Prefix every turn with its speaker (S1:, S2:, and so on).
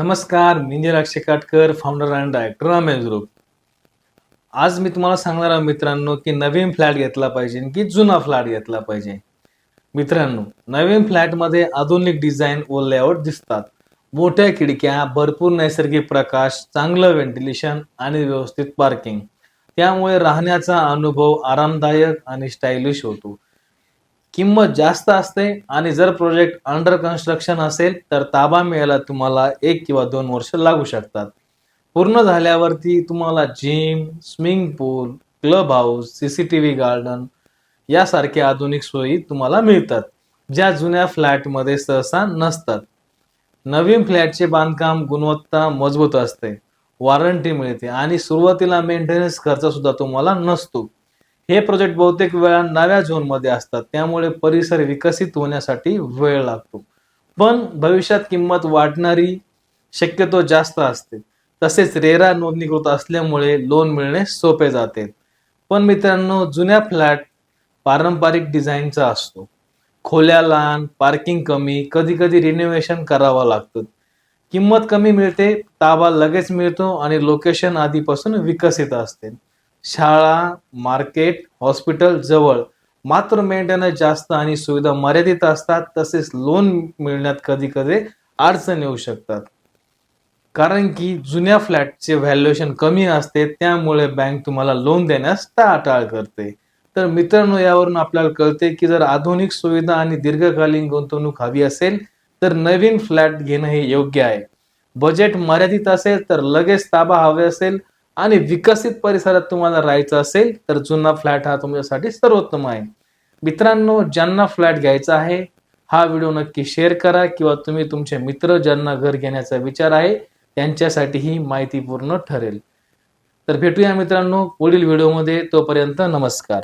S1: नमस्कार मी Niraksh Katkar founder and director Ramesh group आज मी तुम्हाला सांगणार आहे मित्रांनो की नवीन फ्लॅट घेतला पाहिजे की जुना फ्लॅट घेतला पाहिजे. मित्रांनो नवीन फ्लॅटमध्ये आधुनिक डिझाईन व लेआउट दिसतात. मोठ्या खिडक्या भरपूर नैसर्गिक प्रकाश चांगलं व्हेंटिलेशन आणि व्यवस्थित पार्किंग त्यामुळे राहण्याचा अनुभव आरामदायक आणि स्टायलिश होतो. किंमत जास्त असते आणि जर प्रोजेक्ट अंडर कन्स्ट्रक्शन असेल तर ताबा मिळायला तुम्हाला एक किंवा दोन वर्ष लागू शकतात. पूर्ण झाल्यावरती तुम्हाला gym swimming pool club house C C T V garden यासारख्या आधुनिक सोयी तुम्हाला मिळतात ज्या जुन्या फ्लॅटमध्ये सहसा नसतात. नवीन फ्लॅटचे बांधकाम गुणवत्ता मजबूत असते वॉरंटी मिळते आणि सुरुवातीला मेंटेनन्स खर्च सुद्धा तुम्हाला नसतो. हे प्रोजेक्ट बहुतेक वेळा नव्या झोनमध्ये असतात. त्यामुळे परिसर विकसित होण्यासाठी वेळ लागतो. पण भविष्यात किंमत वाढणारी शक्यतो जास्त असते. तसेच रेरा नोंदणीकृत असल्यामुळे लोन मिळणे सोपे जाते. पण मित्रांनो जुन्या फ्लॅट पारंपरिक डिझाईनचा असतो. खोल्या लहान पार्किंग कमी कधी कधी रिनोव्हेशन करावं लागतं. किंमत कमी मिळते ताबा लगेच मिळतो आणि लोकेशन आधीपासून विकसित असते. शाळा मार्केट हॉस्पिटल जवळ. मात्र मेंटेनन्स जास्त आणि सुविधा मर्यादित असतात तसेच लोन मिळण्यात कधी कधी अडचण येऊ शकतात. कारण की जुन्या फ्लॅटचे व्हॅल्युएशन कमी असते त्यामुळे बँक तुम्हाला लोन देण्यास टाळाटाळ करते. तर मित्रांनो यावरून आपल्याला कळते की जर आधुनिक सुविधा आणि दीर्घकालीन गुंतवणूक हवी असेल तर नवीन फ्लॅट घेणं हे योग्य आहे. बजेट मर्यादित असेल तर लगेच ताबा हवे असेल आणि विकसित परिसरात तुम्हाला राहायचं असेल तर जुना फ्लॅट हा तुमच्यासाठी सर्वोत्तम आहे. मित्रांनो ज्यांना फ्लॅट घ्यायचा आहे हा व्हिडिओ नक्की शेअर करा किंवा तुम्ही तुमचे मित्र ज्यांना घर घेण्याचा विचार आहे त्यांच्यासाठी ही माहितीपूर्ण ठरेल. तर भेटूया मित्रांनो पुढील व्हिडिओमध्ये. तोपर्यंत नमस्कार.